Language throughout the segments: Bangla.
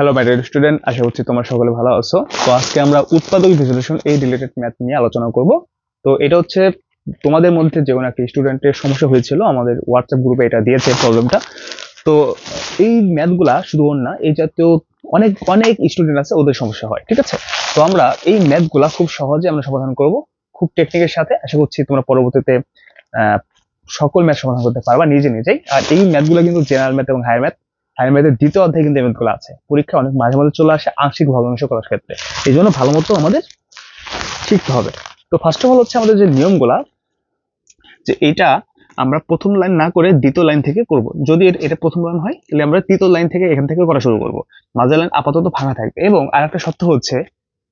হ্যালো ডিয়ার স্টুডেন্ট আশা করছি তোমরা সকলে ভালো আছো। তো আজকে আমরা উৎপাদক ভিজুলেশন এই রিলেটেড ম্যাথ নিয়ে আলোচনা করব। তো এটা হচ্ছে তোমাদের মধ্যে যে কোনো একটা স্টুডেন্টের সমস্যা হয়েছিল, আমাদের হোয়াটসঅ্যাপ গ্রুপে এটা দিয়েছে প্রবলেমটা তো এই ম্যাথগুলা শুধু ওর না, এই জাতীয় অনেক অনেক স্টুডেন্ট আছে, ওদের সমস্যা হয়, ঠিক আছে? তো আমরা এই ম্যাথগুলা খুব সহজে আমরা সমাধান করব, খুব টেকনিকের সাথে। আশা করছি তোমরা পরবর্তীতে সকল ম্যাথ সমাধান করতে পারবা নিজে নিজেই। আর এই ম্যাথগুলো কিন্তু জেনারেল ম্যাথ এবং হায়ার ম্যাথ ম্যাথের দ্বিতীয় অধ্যায়ে কিন্তু এই ম্যাথগুলো আছে। পরীক্ষা অনেক মাঝে মাঝে চলে আসে আংশিক ভগ্নাংশ করার ক্ষেত্রে। এই জন্য ভালো মতো আমাদের শিখতে হবে। তো ফার্স্ট অফ অল হচ্ছে আমাদের যে নিয়মগুলা, যে এটা আমরা প্রথম লাইন না করে দ্বিতীয় লাইন থেকে করব। যদি এটা প্রথম লাইন হয়, তাহলে আমরা তৃতীয় লাইন থেকে এখান থেকে করা শুরু করব। মাঝের লাইন আপাতত ফাঁকা থাকবে। এবং আরেকটা সত্য হচ্ছে,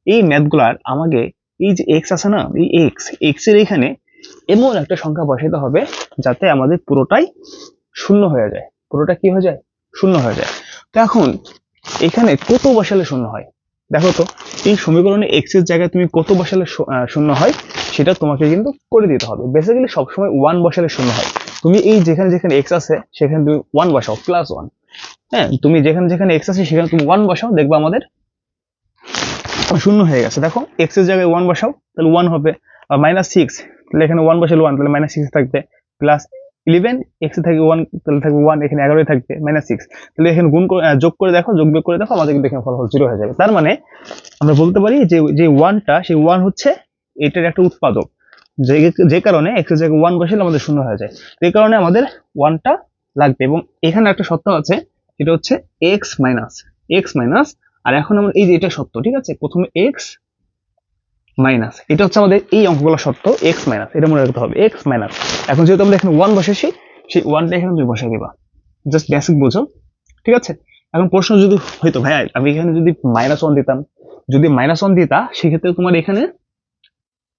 এই ম্যাথগুলার আমাকে এই যে এক্স আছে না, এই এক্স এক্সের এখানে এমন একটা সংখ্যা বসাতে হবে যাতে আমাদের পুরোটাই শূন্য হয়ে যায়। পুরোটা কি হয়ে যায়? শূন্য হয়ে যায়। তো এখন এখানে কত বসালে শূন্য হয়? দেখো তো, এই সমীকরণে এক্সের জায়গায় তুমি কত বসালে শূন্য হয়, সেটা তোমাকে কিন্তু করে দিতে হবে। বেসিক্যালি সবসময় ওয়ান বসালে শূন্য হয়। তুমি এই যেখানে যেখানে এক্স আছে, সেখানে তুমি ওয়ান বসাও প্লাস ওয়ান হ্যাঁ তুমি যেখানে যেখানে এক্স আছে, সেখানে তুমি ওয়ান বসাও, দেখবে আমাদের শূন্য হয়ে গেছে। দেখো এক্সের জায়গায় ওয়ান বসাও, তাহলে ওয়ান হবে। মাইনাস সিক্স তাহলে এখানে ওয়ান বসালে ওয়ান তাহলে মাইনাস সিক্স থাকবে প্লাস ইলেভেন এক্স থাকবে ওয়ান তাহলে থাকবে ওয়ান এখানে এগারোই থাকবে মাইনাস সিক্স তাহলে এখানে গুণ করে যোগ করে দেখো, যোগ বিয়োগ করে দেখো, আমাদের কিন্তু এখানে ফলাফল জিরো হয়ে যাবে। তার মানে আমরা বলতে পারি যে যে ওয়ানটা সেই ওয়ান হচ্ছে এটার একটা উৎপাদক। যে যে কারণে এক্সের জায়গায় ওয়ান বসালে আমাদের শূন্য হয়ে যায়। এই কারণে আমাদের ওয়ানটা লাগবে। এবং এখানে একটা সত্য আছে যেটা হচ্ছে এক্স মাইনাস এক্স মাইনাস আর এখন আমরা, এই যে এটা সত্য, ঠিক আছে? প্রথমে এক্স মাইনাস এটা হচ্ছে আমাদের এই অঙ্কগুলো সত্য এক্স মাইনাস এটা মনে রাখতে হবে এক্স মাইনাস এখন যেহেতু আমরা এখানে ওয়ান বসেছি, সেই ওয়ানটা এখানে তুমি বসে দিবা। জাস্ট বেসিক বোঝো, ঠিক আছে? এখন প্রশ্ন যদি হইতো, ভাই, আমি এখানে যদি মাইনাস ওয়ান দিতাম। যদি মাইনাস ওয়ান দিতা, সেক্ষেত্রে তোমার এখানে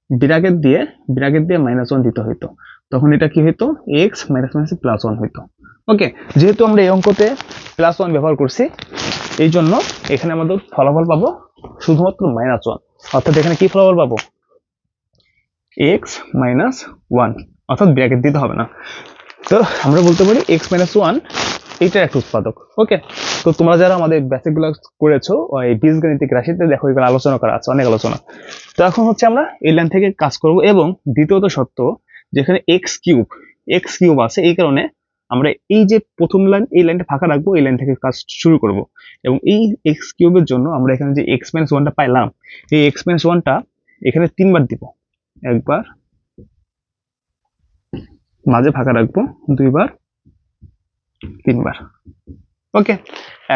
বিরাগের দিয়ে বিরাগের দিয়ে মাইনাস ওয়ান দিতে হইতো। তখন এটা কি হইতো? X minus minus plus one হইতো। ওকে যেহেতু আমরা এই অঙ্কতে প্লাস ওয়ান ব্যবহার করছি এই জন্য এখানে আমাদের ফলাফল পাবো শুধুমাত্র মাইনাস ওয়ান অর্থাৎ এখানে কি ফলাফল পাবো? এক্স মাইনাস ওয়ান অর্থাৎ ব্র্যাকেট দিতে হবে না। তো আমরা বলতে পারি এক্স মাইনাস ওয়ান এইটার একটা উৎপাদক। ওকে তো তোমরা যারা আমাদের বেসিকগুলো করেছ এই বীজগণিতিক রাশিতে দেখো এগুলো আলোচনা করা আছে, অনেক আলোচনা। তো এখন হচ্ছে আমরা এই লাইন থেকে কাজ করব এবং দ্বিতীয়ত সত্য যেখানে এক্স কিউব এক্স কিউব আছে, এই কারণে আমরা এই যে প্রথম লাইন এই লাইনটা ফাঁকা রাখব, এই লাইন থেকে কাজ শুরু করব। এবং এই এক্স কিউবের জন্য আমরা এখানে যে এক্স মাইনাস ওয়ানটা পাইলাম, এই এক্স মাইনাস ওয়ানটা এখানে তিনবার দিব। একবার মাঝে ফাঁকা রাখব, দুইবার, তিনবার। ওকে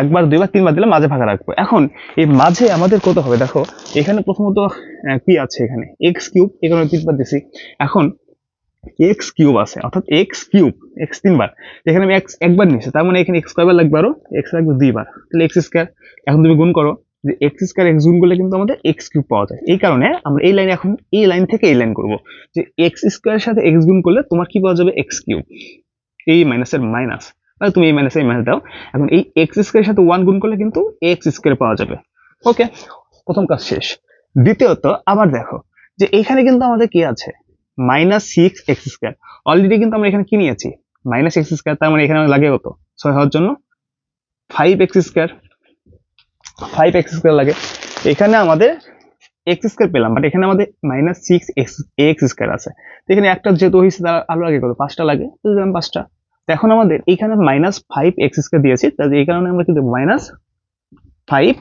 একবার, দুইবার, তিনবার দিলে মাঝে ফাঁকা রাখব। এখন, এই মাঝে আমাদের কত হবে? দেখো, এখানে প্রথমত কি আছে এখানে? এক্স কিউব এখানে তিনবার দিছি। এখন এক্স কিউব আছে, অর্থাৎ এক্স কিউব এক্স তিনবার। এখানে আমি এক্স একবার নিয়েছি, তার মানে এখানে এক্স কয়বার লাগবে আরও? এক্স লাগবে দুইবার। তাহলে এক্স স্কোয়ার এখন তুমি গুণ করো যে এক্স স্কোয়ার এক্স গুণ করলে কিন্তু আমাদের এক্স কিউব পাওয়া যায়। এই কারণে আমরা এই লাইন এখন এই লাইন থেকে এই লাইন করব। যে এক্স স্কোয়ারের সাথে এক্স গুণ করলে তোমার কি পাওয়া যাবে? এক্স কিউব এই মাইনাসের মাইনাস তাহলে তুমি এই মাইনাসে এই মাইনাস দাও। এখন এই এক্স স্কোয়ারের সাথে ওয়ান গুণ করলে কিন্তু এক্স স্কোয়ার পাওয়া যাবে। ওকে প্রথম কাজ শেষ। দ্বিতীয়ত, আবার দেখো যে এখানে কিন্তু আমাদের কি আছে? Minus six x square already কিন্তু আমরা এখানে কি নিয়েছি? মাইনাস এক্স স্কোয়ার তার মানে এখানে লাগে কত? ছয় হওয়ার জন্য five x square five x square লাগে। এখানে আমাদের এক্স স্কোয়ার পেলাম বাট এখানে আমাদের minus six x x square আছে। তো এখানে একটা যেহেতু হয়েছে, তার আরও লাগে কত? পাঁচটা লাগে, তো দিলাম পাঁচটা। এখন আমাদের এখানে মাইনাস ফাইভ এক্স স্কোয়ার দিয়েছি তাহলে এই কারণে আমরা কিন্তু মাইনাস ফাইভ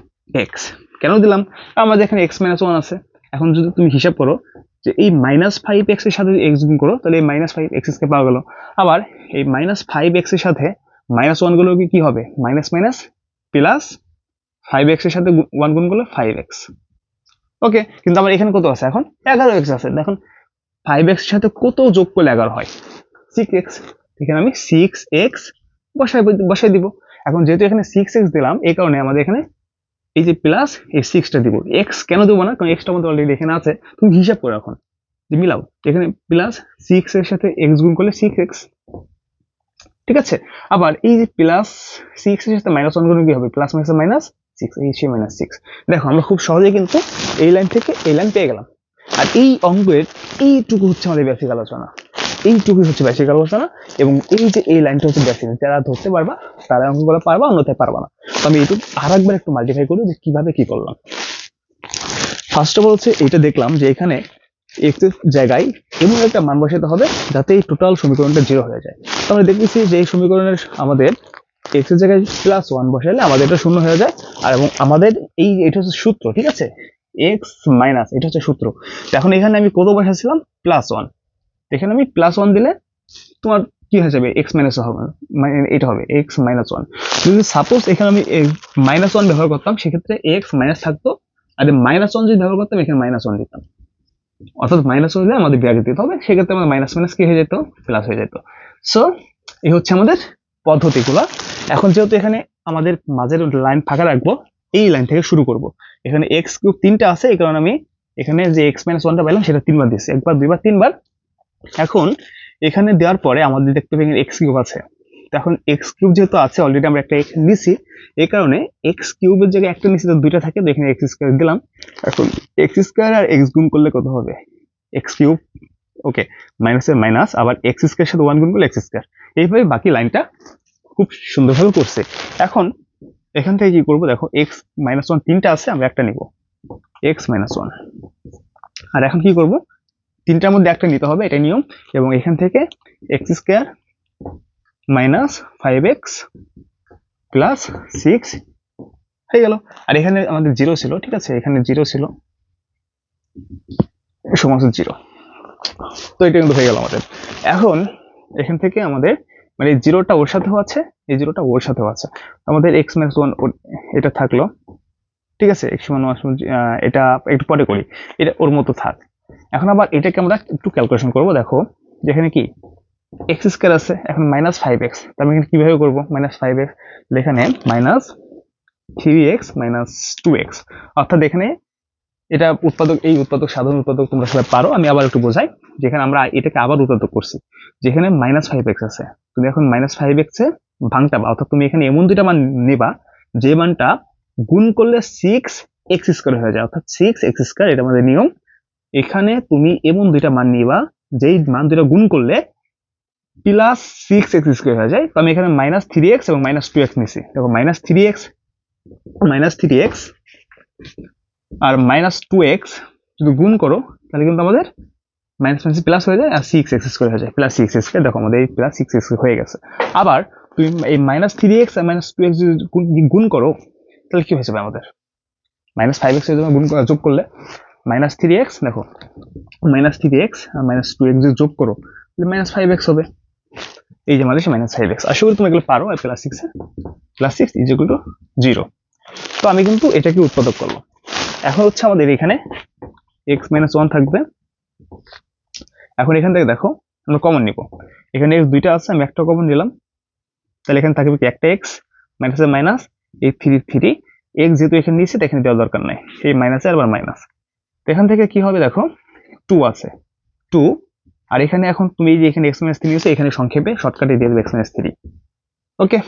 এক্স কেন দিলাম? আমাদের এখানে এক্স মাইনাস ওয়ান আছে। এখন যদি তুমি হিসাব করো যে এই মাইনাস ফাইভ এক্সের সাথে এক্স গুণ করো, তাহলে এই মাইনাস ফাইভ এক্স কে পাওয়া গেল। আবার এই মাইনাস ফাইভ এক্সের সাথে মাইনাস ওয়ানগুলো কি হবে? মাইনাস মাইনাস প্লাস ফাইভ এক্সের সাথে ওয়ান গুণ করলে ফাইভ এক্স ওকে কিন্তু আমার এখানে কত আছে এখন? এগারো এক্স আছে। দেখুন ফাইভ এক্সের সাথে কত যোগ করলে এগারো হয়? সিক্স এক্স এখানে আমি সিক্স এক্স বসাই বসাই দিব। এখন যেহেতু এখানে সিক্স এক্স দিলাম, এই কারণে আমাদের এখানে এই যে প্লাস এই সিক্সটা দিব এক্স কেন দেবো না? কারণ এক্সটা আমাদের অলরেডি এখানে আছে। তুমি হিসাব করে এখন, যে মিলাও। এখানে প্লাস সিক্স এর সাথে এক্স গুণ করলে সিক্স এক্স ঠিক আছে? আবার এই যে প্লাস সিক্স এর সাথে মাইনাস ওয়ান গুণ কি হবে? প্লাস মাইনাস মাইনাস সিক্স এই সে মাইনাস সিক্স দেখো, আমরা খুব সহজে কিন্তু এই লাইন থেকে এই লাইন পেয়ে গেলাম। আর এই অঙ্কের এইটুকু হচ্ছে আমাদের বেসিক আলোচনা। এইটুকুই হচ্ছে বেসিক আলোচনা এবং এই যে এই লাইনটা হচ্ছে বেসিক যারা ধরতে পারবা, তারা অঙ্কগুলো পারবা, অন্যথায় পারবা না। তো আমি এইটুকু আর একবার একটু মাল্টিফাই করি যে কীভাবে কি করলাম। ফার্স্ট অফ অল হচ্ছে এটা দেখলাম যে এখানে এক্স জায়গায় এমন একটা মান বসাতে হবে যাতে এই টোটাল সমীকরণটা জিরো হয়ে যায়। তো আমরা দেখতেছি যে এই সমীকরণের আমাদের এক্সের জায়গায় প্লাস ওয়ান বসালে আমাদের এটা শূন্য হয়ে যায়। আর এবং আমাদের এই এটা হচ্ছে সূত্র, ঠিক আছে? এক্স মাইনাস এটা হচ্ছে সূত্র। এখন এখানে আমি কত বসাছিলাম? প্লাস ওয়ান এখানে আমি প্লাস ওয়ান দিলে তোমার কি হয়ে যাবে? এক্স মাইনাস হবে। মানে এটা হবে এক্স মাইনাস ওয়ান যদি সাপোজ এখানে আমি মাইনাস ওয়ান ব্যবহার করতাম, সেক্ষেত্রে এক্স মাইনাস থাকতো, আর মাইনাস ওয়ান যদি ব্যবহার করতাম, এখানে মাইনাস ওয়ান দিতাম। অর্থাৎ মাইনাস হলে আমাদের ব্র্যাকেট দিতে হবে, সেক্ষেত্রে আমাদের মাইনাস মাইনাস কি হয়ে যেত? প্লাস হয়ে যেত। সো এই হচ্ছে আমাদের পদ্ধতিগুলো। এখন যেহেতু এখানে আমাদের মাঝের লাইন ফাঁকা রাখব, এই লাইন থেকে শুরু করব। এখানে এক্স কিউব তিনটা আছে, এই কারণে আমি এখানে যে এক্স মাইনাস ওয়ানটা পাইলাম, সেটা তিনবার দিচ্ছি একবার, দুইবার, তিনবার। এখন এখানে দেওয়ার পরে আমাদের দেখতে পাই এক্স কিউব আছে। এখন এক্স কিউব যেহেতু আছে অলরেডি আমরা একটা এক্স নিছি, এই কারণে এক্স কিউবের জায়গায় একটা নিচে তো দুইটা থাকে, তো এখানে এক্স স্কোয়ার দিলাম। এখন এক্স স্কোয়ার আর এক্স গুণ করলে কত হবে? এক্স কিউব ওকে মাইনাসের মাইনাস আবার এক্স স্কোয়ার সাথে ওয়ান গুণ করলে এক্স স্কোয়ার এইভাবে বাকি লাইনটা খুব সুন্দরভাবে করছে। এখন এখান থেকে কি করব? দেখো এক্স মাইনাস ওয়ান তিনটা আছে, আমরা একটা নিব। এক্স মাইনাস ওয়ান আর এখন কি করব? তিনটার মধ্যে একটা নিতে হবে, এটা নিয়ম। এবং এখান থেকে x square minus five x plus six হয়ে গেল। আর এখানে আমাদের জিরো ছিল, ঠিক আছে? এখানে জিরো ছিল সমস্ত জিরো তো এটা কিন্তু হয়ে গেল আমাদের। এখন এখান থেকে আমাদের মানে জিরোটা ওর সাথেও আছে, এই জিরোটা ওর সাথেও আছে। আমাদের এক্স মাইনাস ওয়ান এটা থাকল, ঠিক আছে? এক্স ওয়ান এটা একটু পরে করি। এটা ওর মতো থাক। এখন আবার এটাকে আমরা একটু ক্যালকুলেশন করব, দেখো। যেখানে কি? এক্স স্কোয়ার আছে, এখন মাইনাস ফাইভ এক্স আমি এখানে কীভাবে করব? মাইনাস ফাইভ এক্স এখানে minus three x minus two x অর্থাৎ এখানে এটা উৎপাদক, এই উৎপাদক, সাধারণ উৎপাদক তোমরা সবাই পারো, আমি আবার একটু বোঝাই। যেখানে আমরা এটাকে আবার উৎপাদক করছি, যেখানে মাইনাস ফাইভ এক্স আছে। তুমি এখন মাইনাস ফাইভ এক্সে ভাঙটা অর্থাৎ তুমি এখানে এমন দুইটা মান নেবা, যে মানটা গুণ করলে সিক্স এক্স স্কোয়ার হয়ে যায়। অর্থাৎ সিক্স এক্স স্কোয়ার এটা আমাদের নিয়ম। এখানে তুমি এমন দুইটা মান নিবা, যেই মান দুইটা গুণ করলে প্লাস সিক্স এক্স স্কোয়ার হয়ে যায়। তো আমি এখানে মাইনাস থ্রি এক্স এবং মাইনাস টু এক্স নিছি। দেখো minus three x minus three x আর মাইনাস টু এক্স যদি গুণ করো, তাহলে কিন্তু আমাদের মাইনাস মাইনাস প্লাস হয়ে যায় আর সিক্স এক্স স্কোয়ার হয়ে যায়। প্লাস সিক্স এক্স দেখো আমাদের এই প্লাস সিক্স এক্স হয়ে গেছে। আবার তুমি এই মাইনাস থ্রি এক্স আর মাইনাস টু এক্স যদি গুণ- করো, তাহলে কি হয়ে যাবে আমাদের? মাইনাস ফাইভ এক্স যদি গুণ করা- যোগ করলে। মাইনাস থ্রি এক্স দেখো মাইনাস থ্রি এক্স আর মাইনাস টু এক্স যোগ করো, তাহলে মাইনাস ফাইভ এক্স হবে। এই যে আমাদের মাইনাস ফাইভ এক্স আশা করি তুমি এগুলো পারো, আর plus six plus six is two zero তো আমি কিন্তু এটাকে উৎপাদক করব। এখন হচ্ছে আমাদের এখানে এক্স মাইনাস ওয়ান থাকবে। এখন এখান থেকে দেখো, আমরা কমন নিব। এখানে এক্স দুইটা আছে, আমি একটা কমন নিলাম। তাহলে এখানে থাকবে কি একটা এক্স মাইনাসে মাইনাস এই থ্রি থ্রি এক্স যেহেতু এখানে নিয়েছে এটা এখানে দেওয়ার দরকার নাই। এই মাইনাসে আবার মাইনাস এখান থেকে কি হবে দেখো? টু আছে। টু আর এখানে এখন তুমি যে এখানে এক্স মাইনাস থ্রি এখানে সংক্ষেপে শর্টকাটে দিয়ে দেবে এক্স মাইনাস থ্রি ওকে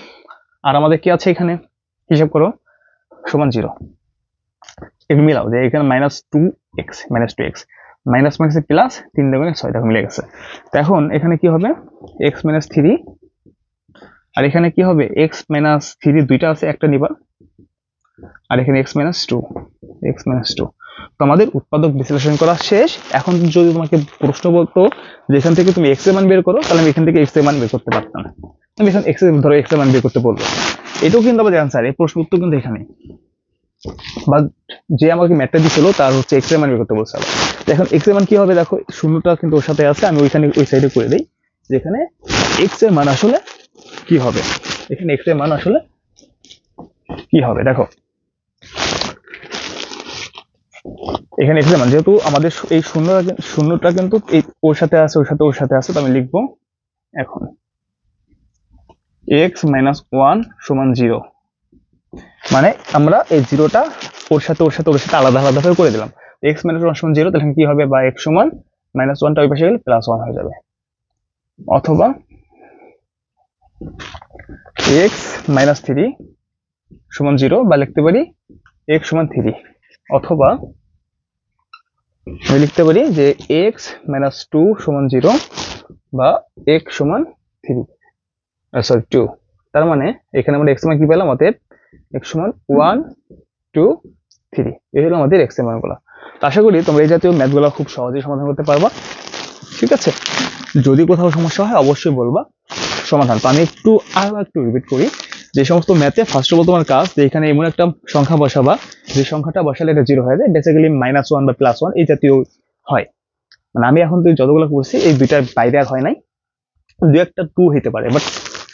আর আমাদের কি আছে এখানে? হিসাব করো, সমান জিরো একটু মিলাও যে এখানে minus two x minus two x minus minus plus তিন দেখুন ছয়, দেখো মিলে গেছে। তো এখন এখানে কি হবে? এক্স মাইনাস থ্রি আর এখানে কি হবে? এক্স মাইনাস থ্রি দুইটা আছে, একটা নিবা। আর এখানে x minus two x minus two তো আমাদের উৎপাদক বিশ্লেষণ করা শেষ। এখন যদি তোমাকে প্রশ্ন বলতো যে এখান থেকে তুমি এক্সের মান বের করো, তাহলে আমি এখান থেকে এক্সের মান বের করতে পারতাম। আমি এখানে এক্স ধরো এক্সের মান বের করতে বলব। এটাও কিন্তু আমাদের অ্যান্সার এই প্রশ্ন উত্তর কিন্তু এখানে। বা যে আমাকে ম্যাটটা দিছিল, তার হচ্ছে এক্সের মান বের করতে বলছিল তো এখন এক্সের মান কি হবে? দেখো, শূন্যটা কিন্তু ওর সাথে আছে, আমি ওইখানে, ওই সাইডে করে দিই। যেখানে এক্সের মান আসলে কি হবে? এখানে এক্সের মান আসলে কি হবে? দেখো এখানে এক্সের মান যেহেতু আমাদের এই শূন্যটা শূন্যটা কিন্তু এই ওর সাথে আছে, ওর সাথে ওর সাথে আছে, তো আমি লিখব এখন। এক্স মাইনাস ওয়ান সমান জিরো মানে আমরা এই জিরোটা ওর সাথে ওর সাথে ওর সাথে আলাদা আলাদা ভাবে করে দিলাম। এক্স মাইনাস ওয়ান সমান জিরো তাহলে কি হবে? বা এক্স সমান মাইনাস ওয়ানটা ওই পাশে গেলে প্লাস ওয়ান হয়ে যাবে। অথবা এক্স মাইনাস থ্রি সমান জিরো বা লিখতে পারি এক্স সমান থ্রি অথবা আমি লিখতে পারি যে এক্স মাইনাস টু সমান জিরো বা এক্স সমান থ্রি সরি টু তার মানে এখানে আমরা এক্স সমান কি পেলাম? অতএব এক্স সমান ওয়ান টু থ্রি এই হলো আমাদের এক্সের মানগুলো। তো আশা করি তোমরা এই জাতীয় ম্যাথগুলো খুব সহজেই সমাধান করতে পারবা। ঠিক আছে? যদি কোথাও সমস্যা হয় অবশ্যই বলবা। সমাধান। তো আমি একটু আরও একটু রিপিট করি। যে সমস্ত ম্যাথে ফার্স্ট অফ অল তোমার কাজ যে এখানে এমন একটা সংখ্যা বসাবা, যে সংখ্যাটা বসালে এটা জিরো হয়ে যায় বেসিক্যালি মাইনাস ওয়ান বা প্লাস ওয়ান এই জাতীয় হয়। মানে আমি এখন তুই যতগুলো করছি, এই দুইটার বাইরে আর হয় নাই। দু একটা টু হইতে পারে বাট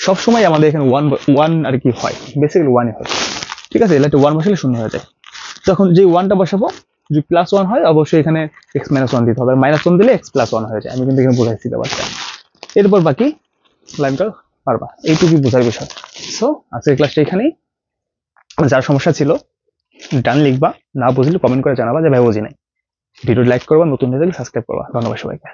সবসময় আমাদের এখানে ওয়ান ওয়ান আর কি হয়। বেসিক্যালি ওয়ানই হয়। ঠিক আছে? এলাকা ওয়ান বসালে শূন্য হয়ে যায়। তখন যে ওয়ানটা বসাবো, যদি প্লাস ওয়ান হয়, অবশ্যই এখানে এক্স মাইনাস ওয়ান দিতে হবে। মাইনাস ওয়ান দিলে এক্স প্লাস ওয়ান হয়ে যায়। আমি কিন্তু এখানে বোঝাইছি ব্যাপারটা। এরপর বাকি লাইনটা পারবা। এইটুকুই বোঝার বিষয়। সো আজকের ক্লাসটা এখানেই। যার সমস্যা ছিল, ডান লিখবা, না বুঝলে কমেন্ট করে জানাবা যে ভাই বুঝি নাই। ভিডিও লাইক করবা, নতুন হয়ে সাবস্ক্রাইব করবা। ধন্যবাদ সবাইকে।